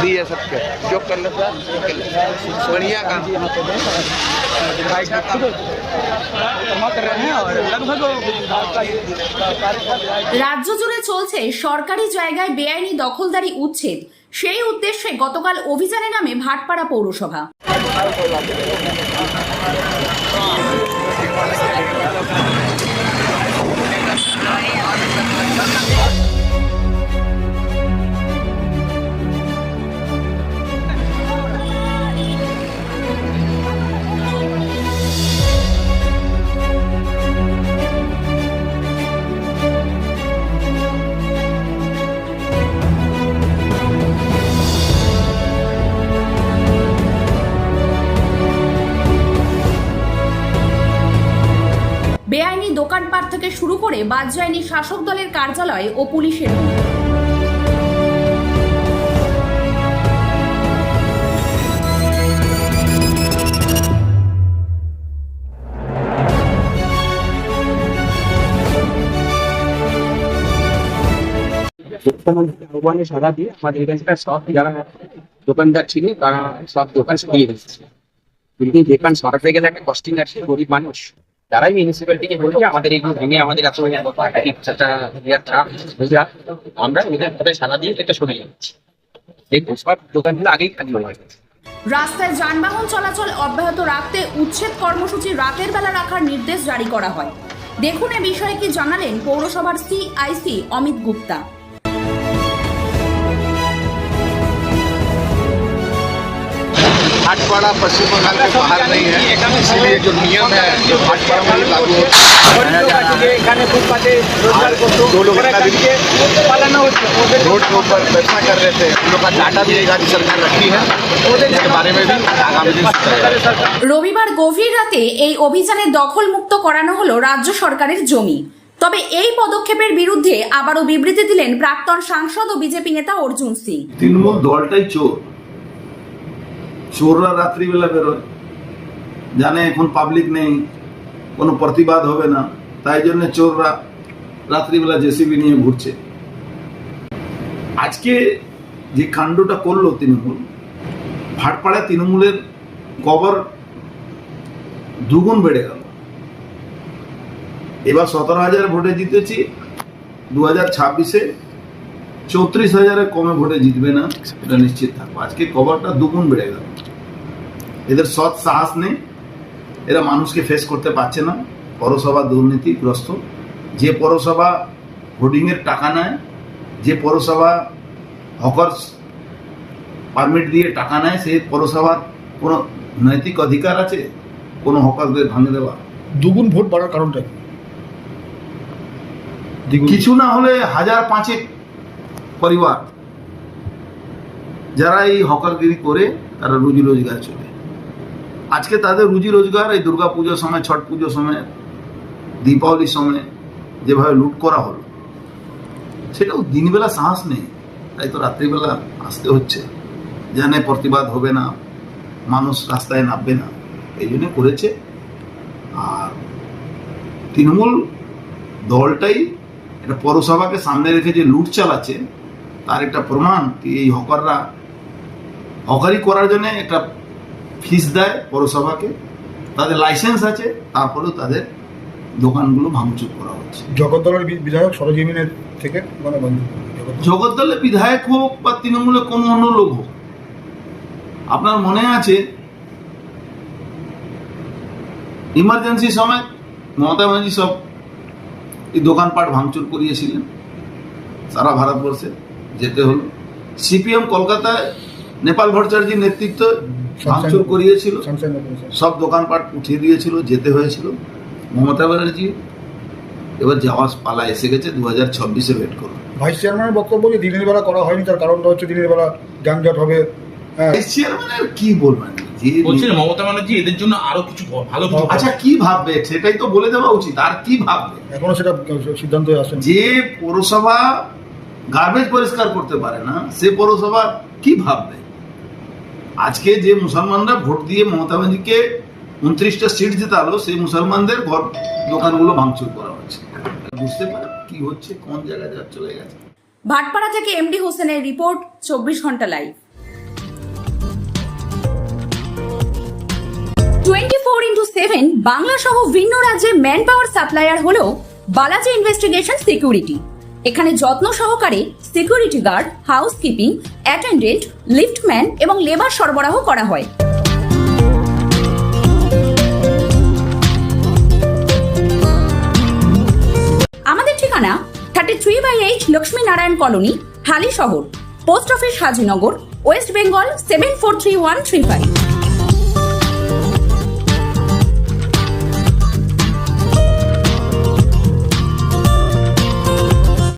दिए सबके जो कर लेता बढ़िया काम রাজ্য জুড়ে চলছে সরকারি জায়গায় বেআইনি দখলদারি উচ্ছেদ সেই উদ্দেশ্যে গতকাল অভিযানে নামে ভাটপাড়া পৌরসভা দোকানপাট থেকে শুরু করে বাদ যায়নি শাসক দলের কার্যালয় ও পুলিশের দোকানদার ছিল তারা সব দোকান কিন্তু দোকান সরাতে গেলে একটা কস্টিং আছে, গরিব মানুষ। মিউনিসিপ্যালিটিকে আমাদের ভেঙে আমাদের আমরা ওদের দিয়ে এটা সরিয়ে সব দোকানগুলো আগেই খালি হয়ে গেছে। রাস্তায় যানবাহন চলাচল অব্যাহত রাখতে উচ্ছেদ কর্মসূচি রাতের বেলা রাখার নির্দেশ জারি করা হয়। দেখুন এ বিষয়ে কি জানালেন পৌরসভার সিআইসি অমিত গুপ্তা। भाटपाड़ा पश्चिम बंगाल के बाहर नहीं है इसीलिए जो नियम है जो भाटपाड़ा में ही लागू होता है जो लोग इतना दिन रोड के ऊपर व्यवसाय कर रहे थे उन लोग का डाटा भी राज्य सरकार रखी है उसके बारे में भी आगामी दिन सोचा जाएगा রবিবার গভীর রাতে এই অভিযানে দখল মুক্ত করানো হলো রাজ্য সরকারের জমি তবে এই পদক্ষেপের বিরুদ্ধে আবারও বিবৃতি দিলেন প্রাক্তন সাংসদ ও বিজেপি নেতা অর্জুন সিং তৃণমূল দলটাই চোর চোররা রাত্রিবেলা বেরোয়। জানে এখন পাবলিক নেই, কোনো প্রতিবাদ হবে না। তাই জন্য চোররা রাত্রিবেলা জেসিবি নিয়ে ঘুরছে। আজকে যে কাণ্ডটা করল তৃণমূল, ভাটপাড়ায় তৃণমূলের কবর দুগুণ বেড়ে গেল। এবার সতেরো হাজার ভোটে জিতেছি, দু হাজার ছাব্বিশে চৌত্রিশ হাজারের কমে ভোটে জিতবে না, এটা নিশ্চিত থাকব। আজকে কভারটা দুগুণ বেড়ে গেল। এদের সৎ সাহস নেই। এরা মানুষকে ফেস করতে পারছে না। পৌরসভা দুর্নীতিগ্রস্ত যে পৌরসভা হোর্ডিংয়ের টাকা নেয় যে পৌরসভা হকার্স পারমিট দিয়ে টাকা নেয় সেই পৌরসভার কোনো নৈতিক অধিকার আছে? কোনো হকারদের ভাঙে দেওয়া? দুগুণ ভোট বাড়ার কারণটা কি? কিছু না হলে হাজার পাঁচেক পরিবার যারা এই হকারগিরি করে তারা রুজি রোজগার চলে। আজকে তাদের রুজি রোজগার, এই দুর্গা পুজোর সময়, ছট পুজোর সময়, দীপাবলির সময় যেভাবে লুট করা হলো, সেটাও দিনবেলা সাহস নেই। তাই তো রাত্রিবেলা আসতে হচ্ছে। জানে প্রতিবাদ হবে না, মানুষ রাস্তায় নামবে না, এই জন্য করেছে। আর তৃণমূল দলটাই এটা পৌরসভাকে সামনে রেখে যে লুট চালাচ্ছে, তার একটা প্রমাণ, এই হকাররা, হকারি করার জন্য একটা ফিস দেয় পৌরসভাকে তাদের লাইসেন্স আছে তারপরেও তাদের দোকানগুলো ভাঙচুর করা হচ্ছে। জগদ্দলের বিধায়ক সরজমিনের থেকে মানে বন্ধ। জগদ্দল- জগদ্দলে বিধায়ক হোক বা তৃণমূলের কোনো অন্য লোক হোক আপনার মনে আছে ইমার্জেন্সি সময় মমতা ব্যানার্জি সব এই দোকানপাট ভাঙচুর করিয়েছিলেন? সারা ভারতবর্ষে যেতে হলো। সিপিএম কলকাতায় নেপাল ভট্টাচার্যির নেতৃত্ব ভাঙচুর করিয়েছিল। সব দোকানপাট উঠিয়ে দিয়েছিল যেতে হয়েছিল। মমতা ব্যানার্জি এবার যাওয়ার পালা এসে গেছে দু হাজার ছাব্বিশে ওয়েট করুন। ভাইস চেয়ারম্যানের বক্তব্য যে দিনের বেলা করা হয়নি তার কারণটা হচ্ছে দিনের বেলা যানজট হবে। হ্যাঁ। ভাইস চেয়ারম্যানের কি বলবেন? যে বলছেন মমতা ব্যানার্জি এদের জন্য আরও কিছু ভালো কিছু আচ্ছা কি ভাববে? সেটাই তো বলে দেওয়া উচিত। আর কি ভাববে? এখনও সেটা সিদ্ধান্ত আসেনি। যে পৌরসভা গার্বেজ পরিষ্কার করতে পারে না সে পৌরসভা কি ভাববে? আজকে যে মুসলমানরা ভোট দিয়ে মমতা ব্যানার্জিকে উনত্রিশটা সিট জেতালো, সেই মুসলমানদের ঘর, দোকানগুলো ভাঙচুর করা হচ্ছে। বুঝতে পারে কি হচ্ছে, কোন জায়গায় যা চলে গেছে? ভাটপাড়া থেকে এমডি হোসেনের রিপোর্ট, চব্বিশ ঘণ্টা live. Twenty four into seven Bangla সহ ভিন্ন রাজ্যে ম্যান পাওয়ার সাপ্লায়ার হল বালাজি ইনভেস্টিগেশন সিকিউরিটি এখানে যত্ন সহকারে security guard housekeeping attendant liftman এবং লেবার সরবরাহ করা হয়। আমাদের ঠিকানা thirty three by eight Lakshmi Narayan colony Halishahar post office Hajinagar west Bengal seven four three one three five